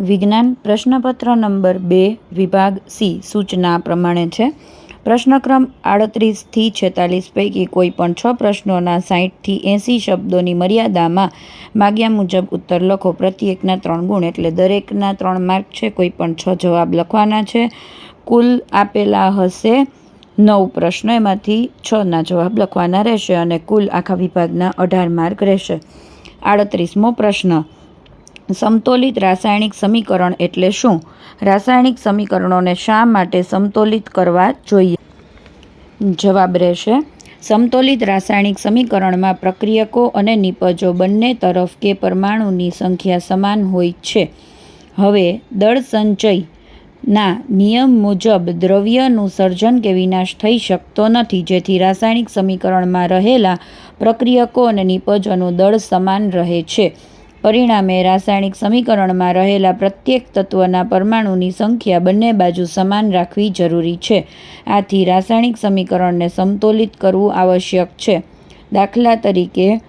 વિજ્ઞાન પ્રશ્નપત્ર નંબર બે, વિભાગ સી, સૂચના પ્રમાણે છે. પ્રશ્નક્રમ આડત્રીસથી છેતાલીસ પૈકી કોઈ પણ છ પ્રશ્નોના સાહીઠથી એંસી શબ્દોની મર્યાદામાં માગ્યા મુજબ ઉત્તર લખો. પ્રત્યેકના ત્રણ ગુણ એટલે દરેકના ત્રણ માર્ક છે, કોઈ પણ છ જવાબ લખવાના છે. કુલ આપેલા હશે નવ પ્રશ્નો, એમાંથી છના જવાબ લખવાના રહેશે અને કુલ આખા વિભાગના અઢાર માર્ક રહેશે. આડત્રીસમો પ્રશ્ન સમતોલિત રાસાયણિક સમીકરણ એટલે શું? રાસાયણિક સમીકરણોને શા માટે સમતોલિત કરવા જોઈએ? જવાબ રહેશે, સમતોલિત રાસાયણિક સમીકરણમાં પ્રક્રિયકો અને નિપજો બંને તરફ કે પરમાણુની સંખ્યા સમાન હોય છે. હવે, દળ સંચયના નિયમ મુજબ દ્રવ્યનું સર્જન કે વિનાશ થઈ શકતો નથી, જેથી રાસાયણિક સમીકરણમાં રહેલા પ્રક્રિયકો અને નિપજોનું દળ સમાન રહે છે. પરિણામે રાસાયણિક સમીકરણમાં રહેલા પ્રત્યેક તત્વના પરમાણુની સંખ્યા બંને બાજુ સમાન રાખવી જરૂરી છે. આથી રાસાયણિક સમીકરણને સમતોલિત કરવું આવશ્યક છે. દાખલા તરીકે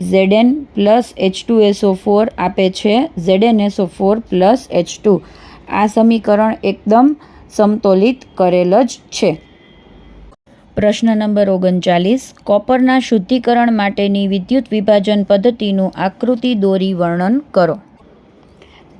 Z N plus H two S O four આપે છે Z N S O four plus H two આ સમીકરણ એકદમ સમતોલિત કરેલ જ છે. પ્રશ્ન નંબર ઓગણચાલીસ, કોપરના શુદ્ધિકરણ માટેની વિદ્યુત વિભાજન પદ્ધતિનું આકૃતિ દોરી વર્ણન કરો.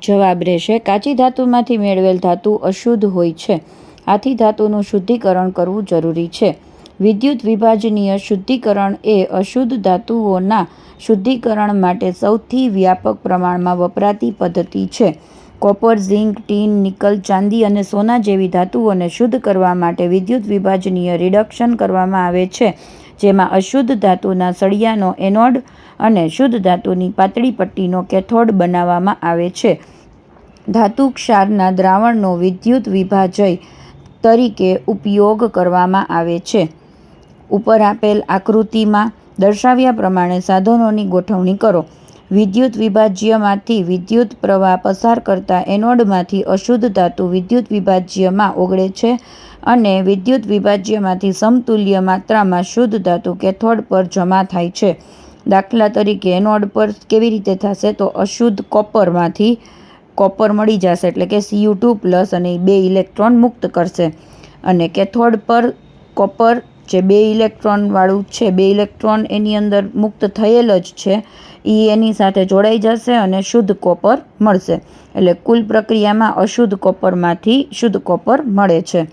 જવાબ રહેશે, કાચી ધાતુમાંથી મેળવેલ ધાતુ અશુદ્ધ હોય છે. આથી ધાતુનું શુદ્ધિકરણ કરવું જરૂરી છે. વિદ્યુત વિભાજનીય શુદ્ધિકરણ એ અશુદ્ધ ધાતુઓના શુદ્ધિકરણ માટે સૌથી વ્યાપક પ્રમાણમાં વપરાતી પદ્ધતિ છે. કોપર, ઝિંક, ટીન, નિકલ, ચાંદી અને સોના જેવી ધાતુઓને શુદ્ધ કરવા માટે વિદ્યુત વિભાજનીય રિડક્શન કરવામાં આવે છે, જેમાં અશુદ્ધ ધાતુના સળિયાનો એનોડ અને શુદ્ધ ધાતુની પાતળી પટ્ટીનો કેથોડ બનાવવામાં આવે છે. ધાતુ ક્ષારના દ્રાવણનો વિદ્યુત વિભાજય તરીકે ઉપયોગ કરવામાં આવે છે. ઉપર આપેલ આકૃતિમાં દર્શાવ્યા પ્રમાણે સાધનોની ગોઠવણી કરો. વિદ્યુત વિભાજ્યમાંથી વિદ્યુત પ્રવાહ પસાર કરતા એનોડમાંથી અશુદ્ધ ધાતુ વિદ્યુત વિભાજ્યમાં ઓગળે છે અને વિદ્યુત વિભાજ્યમાંથી સમતુલ્ય માત્રામાં શુદ્ધ ધાતુ કેથોડ પર જમા થાય છે. દાખલા તરીકે એનોડ પર કેવી રીતે થશે તો અશુદ્ધ કોપરમાંથી કોપર મળી જશે એટલે કે સીયુ ટુ પ્લસ અને બે ઇલેક્ટ્રોન મુક્ત કરશે. અને કેથોડ પર કોપર જે બે ઇલેક્ટ્રોનવાળું છે, બે ઇલેક્ટ્રોન એની અંદર મુક્ત થયેલ જ છે એ એની સાથે જોડાઈ જશે અને શુદ્ધ કોપર મળશે. એટલે કુલ પ્રક્રિયામાં અશુદ્ધ કોપરમાંથી શુદ્ધ કોપર મળે છે.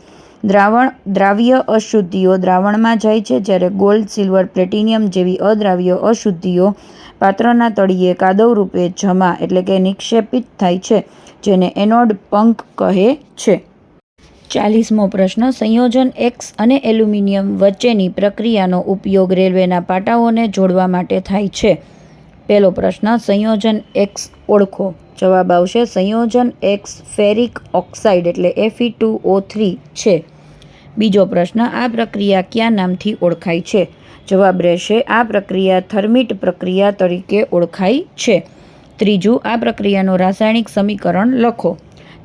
દ્રાવણ, દ્રાવ્ય અશુદ્ધિઓ દ્રાવણમાં જાય છે, જ્યારે ગોલ્ડ, સિલ્વર, પ્લેટિનિયમ જેવી અદ્રાવ્ય અશુદ્ધિઓ પાત્રના તળિયે કાદવ રૂપે જમા એટલે કે નિક્ષેપિત થાય છે, જેને એનોડ પંક કહે છે. ચાલીસમો પ્રશ્ન, સંયોજન એક્સ અને એલ્યુમિનિયમ વચ્ચેની પ્રક્રિયાનો ઉપયોગ રેલવેના પાટાઓને જોડવા માટે થાય છે. પહેલો પ્રશ્ન, સંયોજન એક્સ ઓળખો. જવાબ આવશે, સંયોજન એક્સ ફેરિક ઓક્સાઇડ એટલે એફી ટુ ઓ થ્રી છે. બીજો પ્રશ્ન, આ પ્રક્રિયા કયા નામથી ઓળખાય છે? જવાબ રહેશે, આ પ્રક્રિયા થર્મિટ પ્રક્રિયા તરીકે ઓળખાય છે. ત્રીજું, આ પ્રક્રિયાનું રાસાયણિક સમીકરણ લખો.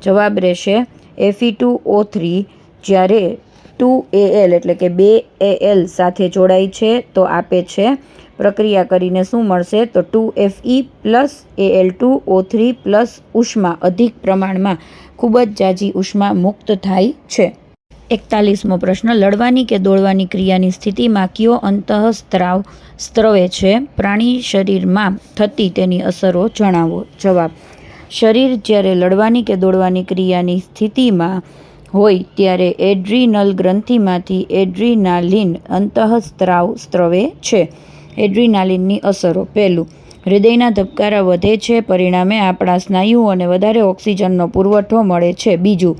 જવાબ રહેશે એફી ટુ ઓ થ્રી જ્યારે ટુ એ એલ એટલે કે બે એ એલ સાથે જોડાય છે, તો આપે છે પ્રક્રિયા કરીને શું મળશે? તો two F E plus A L two, O three plus ઉષ્મા, અધિક પ્રમાણમાં ખૂબ જ જાજી ઉષ્મા મુક્ત થાય છે. એકતાલીસમો પ્રશ્ન, લડવાની કે દોડવાની ક્રિયાની સ્થિતિમાં કયો અંતઃસ્ત્રાવ સ્ત્રવે છે? પ્રાણી શરીરમાં થતી તેની અસરો જણાવો. જવાબ, શરીર જ્યારે લડવાની કે દોડવાની ક્રિયાની સ્થિતિમાં હોય ત્યારે એડ્રીનલ ગ્રંથિમાંથી એડ્રીનાલિન અંતઃસ્ત્રાવ સ્ત્રવે છે. એડ્રીનાલિનની અસરો. પહેલું, હૃદયના ધબકારા વધે છે, પરિણામે આપણા સ્નાયુઓને વધારે ઓક્સિજનનો પુરવઠો મળે છે. બીજું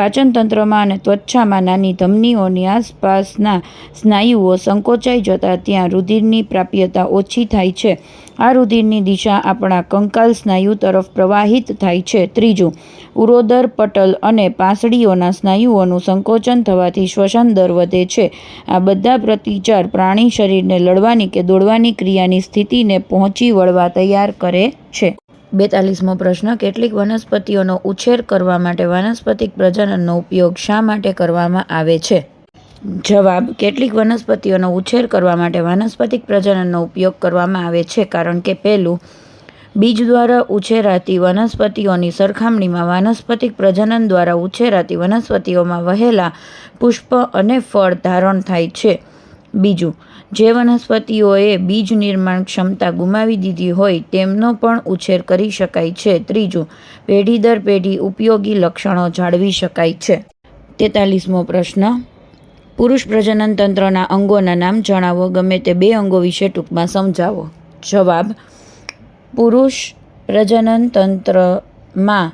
પાચનતંત્રમાં અને ત્વચામાં નાની ધમનીઓની આસપાસના સ્નાયુઓ સંકોચાઈ જતાં ત્યાં રુધિરની પ્રાપ્યતા ઓછી થાય છે. આ રુધિરની દિશા આપણા કંકાલ સ્નાયુ તરફ પ્રવાહિત થાય છે. ત્રીજું, ઉરોદર પટલ અને પાંસળીઓના સ્નાયુઓનું સંકોચન થવાથી શ્વસન દર વધે છે. આ બધા પ્રતિચાર પ્રાણી શરીરને લડવાની કે દોડવાની ક્રિયાની સ્થિતિને પહોંચી વળવા તૈયાર કરે છે. બેતાલીસમો પ્રશ્ન, કેટલીક વનસ્પતિઓનો ઉછેર કરવા માટે વાનસ્પતિક પ્રજનનનો ઉપયોગ શા માટે કરવામાં આવે છે? જવાબ, કેટલીક વનસ્પતિઓનો ઉછેર કરવા માટે વાનસ્પતિક પ્રજનનનો ઉપયોગ કરવામાં આવે છે, કારણ કે પહેલું, બીજ દ્વારા ઉછેરાતી વનસ્પતિઓની સરખામણીમાં વાનસ્પતિક પ્રજનન દ્વારા ઉછેરાતી વનસ્પતિઓમાં વહેલા પુષ્પ અને ફળ ધારણ થાય છે. બીજું જે વનસ્પતિઓએ બીજ નિર્માણ ક્ષમતા ગુમાવી દીધી હોય તેમનો પણ ઉછેર કરી શકાય છે. ત્રીજું, પેઢી દર પેઢી ઉપયોગી લક્ષણો જાળવી શકાય છે. તેતાલીસમો પ્રશ્ન, પુરુષ પ્રજનન તંત્રના અંગોના નામ જણાવો, ગમે તે બે અંગો વિશે ટૂંકમાં સમજાવો. જવાબ, પુરુષ પ્રજનન તંત્રમાં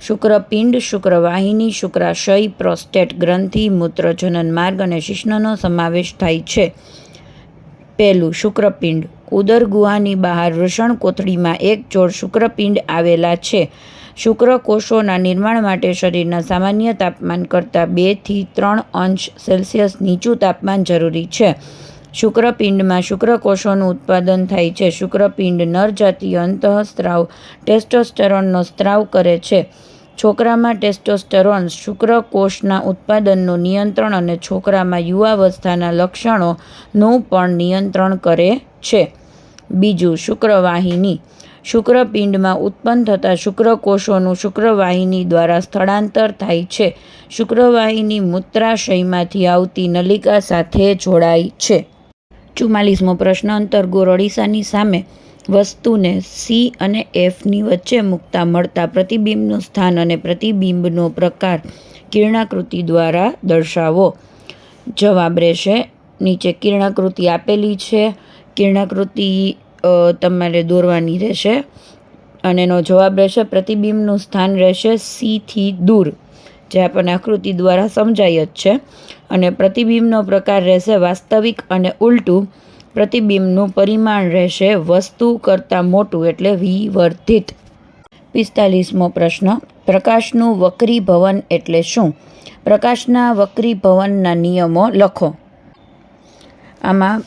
શુક્રપિંડ, શુક્રવાહિની, શુક્રાશય, પ્રોસ્ટેટ ગ્રંથિ, મૂત્રજનન માર્ગ અને શિશ્નનો સમાવેશ થાય છે. પહેલું શુક્રપિંડ. ઉદર ગુહાની બહાર વૃષણ કોથળીમાં એક જોડ શુક્રપિંડ આવેલા છે. શુક્રકોષોના નિર્માણ માટે શરીરના સામાન્ય તાપમાન કરતાં બેથી ત્રણ અંશ સેલ્સિયસ નીચું તાપમાન જરૂરી છે. શુક્રપિંડમાં શુક્રકોષોનું ઉત્પાદન થાય છે. શુક્રપિંડ નરજાતીય અંતઃસ્ત્રાવ, ટેસ્ટોસ્ટેરોનનો સ્ત્રાવ કરે છે. છોકરામાં ટેસ્ટોસ્ટેરોન શુક્રકોષના ઉત્પાદનનું નિયંત્રણ અને છોકરામાં યુવાવસ્થાના લક્ષણોનું પણ નિયંત્રણ કરે છે. બીજું, શુક્રવાહિની. શુક્રપિંડમાં ઉત્પન્ન થતા શુક્રકોષોનું શુક્રવાહિની દ્વારા સ્થળાંતર થાય છે. શુક્રવાહિની મૂત્રાશયમાંથી આવતી નલિકા સાથે જોડાય છે. ચુમ્માલીસમો પ્રશ્ન અંતર્ગોળ અડીસાની સામે વસ્તુને સી અને એફની વચ્ચે મૂકતા મળતા પ્રતિબિંબનું સ્થાન અને પ્રતિબિંબનો પ્રકાર કિરણાકૃતિ દ્વારા દર્શાવો. જવાબ રહેશે, નીચે કિરણાકૃતિ આપેલી છે. કિરણાકૃતિ તમારે દોરવાની રહેશે. અને એનો જવાબ રહેશે, પ્રતિબિંબનું સ્થાન રહેશે સીથી દૂર, જે આપણને આકૃતિ દ્વારા સમજાય જ છે. અને પ્રતિબિંબનો પ્રકાર રહેશે વાસ્તવિક અને ઉલટું. પ્રતિબિંબનું પરિમાણ રહેશે વસ્તુ કરતાં મોટું એટલે વિવર્ધિત. પિસ્તાલીસમો પ્રશ્ન, પ્રકાશનું વક્રીભવન એટલે શું? પ્રકાશના વક્રીભવનના નિયમો લખો. આમાં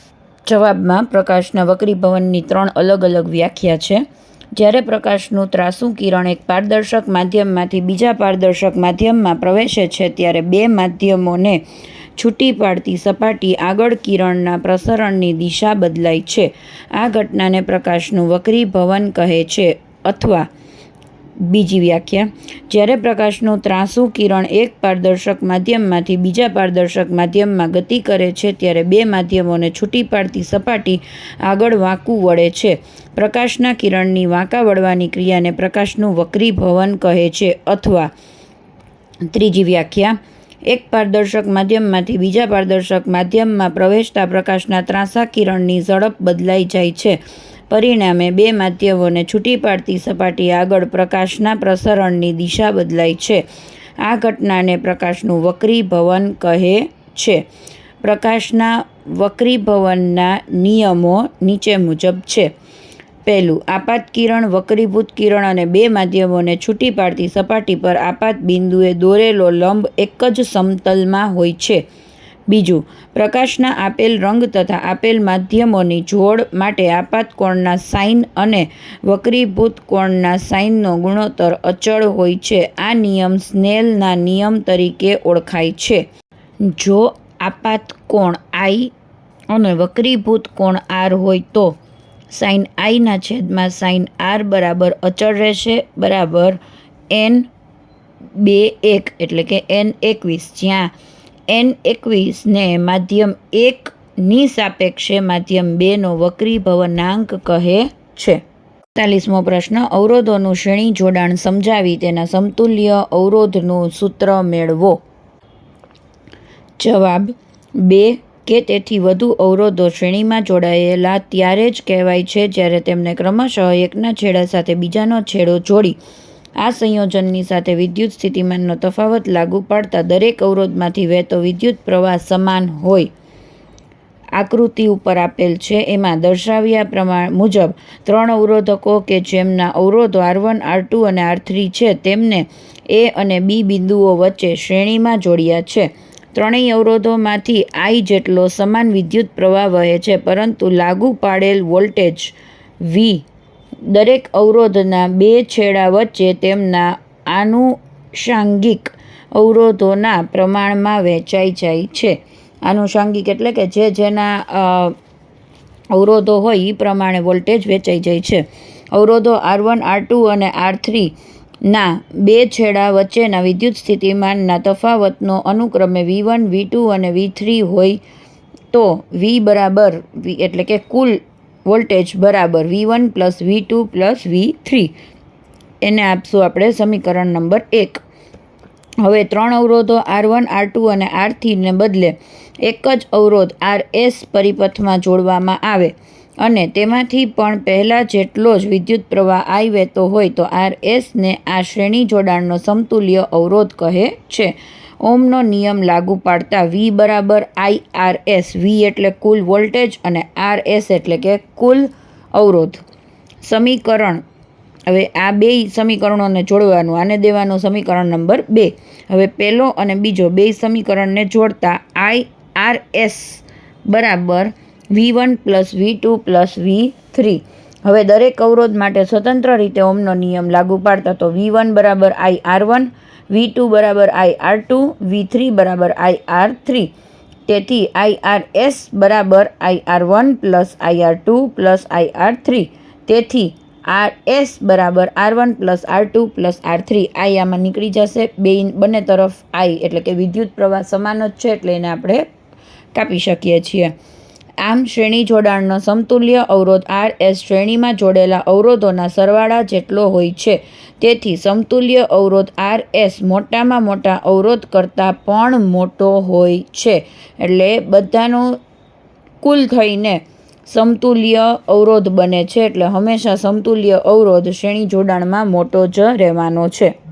જવાબમાં પ્રકાશના વક્રીભવનની ત્રણ અલગ અલગ વ્યાખ્યા છે. જ્યારે પ્રકાશનું ત્રાસું કિરણ એક પારદર્શક માધ્યમમાંથી બીજા પારદર્શક માધ્યમમાં પ્રવેશે છે, ત્યારે બે માધ્યમોને છૂટી પાડતી સપાટી આગળ કિરણના પ્રસરણની દિશા બદલાય છે. આ ઘટનાને પ્રકાશનું વક્રીભવન કહે છે અથવા બીજી વ્યાખ્યા, જ્યારે પ્રકાશનું ત્રાંસું કિરણ એક પારદર્શક માધ્યમમાંથી બીજા પારદર્શક માધ્યમમાં ગતિ કરે છે, ત્યારે બે માધ્યમોને છૂટી પાડતી સપાટી આગળ વાંકું વળે છે. પ્રકાશના કિરણની વાંકા વળવાની ક્રિયાને પ્રકાશનું વક્રીભવન કહે છે અથવા ત્રીજી વ્યાખ્યા એક પારદર્શક માધ્યમમાંથી બીજા પારદર્શક માધ્યમમાં પ્રવેશતા પ્રકાશના ત્રાંસા કિરણની ઝડપ બદલાઈ જાય છે. પરિણામે બે માધ્યમોને છૂટી પાડતી સપાટી આગળ પ્રકાશના પ્રસરણની દિશા બદલાય છે. આ ઘટનાને પ્રકાશનું વક્રીભવન કહે છે. પ્રકાશના વક્રીભવનના નિયમો નીચે મુજબ છે. પહેલું આપાત કિરણ, વક્રીભૂત કિરણ અને બે માધ્યમોને છૂટી પાડતી સપાટી પર આપાત બિંદુએ દોરેલો લંબ એક જ સમતલમાં હોય છે. બીજું, પ્રકાશના આપેલ રંગ તથા આપેલ માધ્યમોની જોડ માટે આપાત કોણના સાઇન અને વક્રીભૂત કોણના સાઇનનો ગુણોત્તર અચળ હોય છે. આ નિયમ સ્નેલના નિયમ તરીકે ઓળખાય છે. જો આપાત કોણ આઈ અને વક્રીભૂત કોણ આર હોય તો સાઇન આઈના છેદમાં સાઇન આર બરાબર અચળ રહેશે, બરાબર એન બે એક, એટલે કે એન એકવીસ. જ્યાં એન એકવીસને માધ્યમ એકની સાપેક્ષે માધ્યમ બેનો વક્રીભવનાંક કહે છે. એકતાલીસમો પ્રશ્ન, અવરોધોનું શ્રેણી જોડાણ સમજાવી તેના સમતુલ્ય અવરોધનું સૂત્ર મેળવો. જવાબ બે કે તેથી વધુ અવરોધો શ્રેણીમાં જોડાયેલા ત્યારે જ કહેવાય છે, જ્યારે તેમને ક્રમશઃ એકના છેડા સાથે બીજાનો છેડો જોડી, આ સંયોજનની સાથે વિદ્યુત સ્થિતિમાનનો તફાવત લાગુ પાડતા દરેક અવરોધમાંથી વહેતો વિદ્યુત પ્રવાહ સમાન હોય. આકૃતિ ઉપર આપેલ છે, એમાં દર્શાવ્યા પ્રમાણ મુજબ ત્રણ અવરોધકો કે જેમના અવરોધો આર વન આર ટુ અને આર થ્રી છે, તેમને એ અને બી બિંદુઓ વચ્ચે શ્રેણીમાં જોડ્યા છે. ત્રણેય અવરોધોમાંથી આઈ જેટલો સમાન વિદ્યુત પ્રવાહ વહે છે, પરંતુ લાગુ પાડેલ વોલ્ટેજ વી દરેક અવરોધના બે છેડા વચ્ચે તેમના આનુષાંગિક અવરોધોના પ્રમાણમાં વહેંચાઈ જાય છે. આનુષાંગિક એટલે કે જે જેના અવરોધો હોય એ પ્રમાણે વોલ્ટેજ વેચાઈ જાય છે. અવરોધો આર વન, આર ટુ અને આર થ્રી ના, બે છેડા વચ્ચેના વિદ્યુત સ્થિતિમાનના તફાવતનો અનુક્રમે વી વન વી ટુ અને વી થ્રી હોય તો વી બરાબર વી એટલે કે કુલ વોલ્ટેજ બરાબર V one plus V two plus V three એને આપશું આપણે સમીકરણ નંબર એક. હવે ત્રણ અવરોધો આર વન આર ટુ અને આર થ્રીને બદલે એક જ અવરોધ આર એસ પરિપથમાં જોડવામાં આવે. અને તેમાંથી પણ પહેલાં જેટલો જ વિદ્યુત પ્રવાહ આવી વહેતો હોય તો આર એસને આ શ્રેણી જોડાણનો સમતુલ્ય અવરોધ કહે છે. ઓમનો નિયમ લાગુ પાડતા વી બરાબર આઈ આર એસ વી એટલે કુલ વોલ્ટેજ અને આર એસ એટલે કે કુલ અવરોધ. સમીકરણ, હવે આ બે સમીકરણોને જોડવાનું, આને દેવાનું સમીકરણ નંબર બે. હવે પહેલો અને બીજો બે સમીકરણને જોડતા આઈ આર એસ બરાબર V one plus V two plus V three. હવે દરેક અવરોધ માટે સ્વતંત્ર રીતે ઓમનો નિયમ લાગુ પાડતા તો વી વન બરાબર I R one, V two બરાબર I R two, V three બરાબર આઈ આર થ્રી. તેથી આઈ આર એસ બરાબર I R one plus I R two plus I R three. તેથી આર એસ બરાબર R one plus R two plus R three. I આમાં નીકળી જશે બે બંને તરફ આઈ, એટલે કે વિદ્યુત પ્રવાહ સમાન જ છે, એટલે એને આપણે કાપી શકીએ છીએ. આમ શ્રેણી જોડાણનો સમતુલ્ય અવરોધ આર એસ શ્રેણીમાં જોડેલા અવરોધોના સરવાળા જેટલો હોય છે. તેથી સમતુલ્ય અવરોધ આર એસ મોટામાં મોટા અવરોધ કરતાં પણ મોટો હોય છે. એટલે બધાનો કુલ થઈને સમતુલ્ય અવરોધ બને છે. એટલે હંમેશા સમતુલ્ય અવરોધ શ્રેણી જોડાણમાં મોટો જ રહેવાનો છે.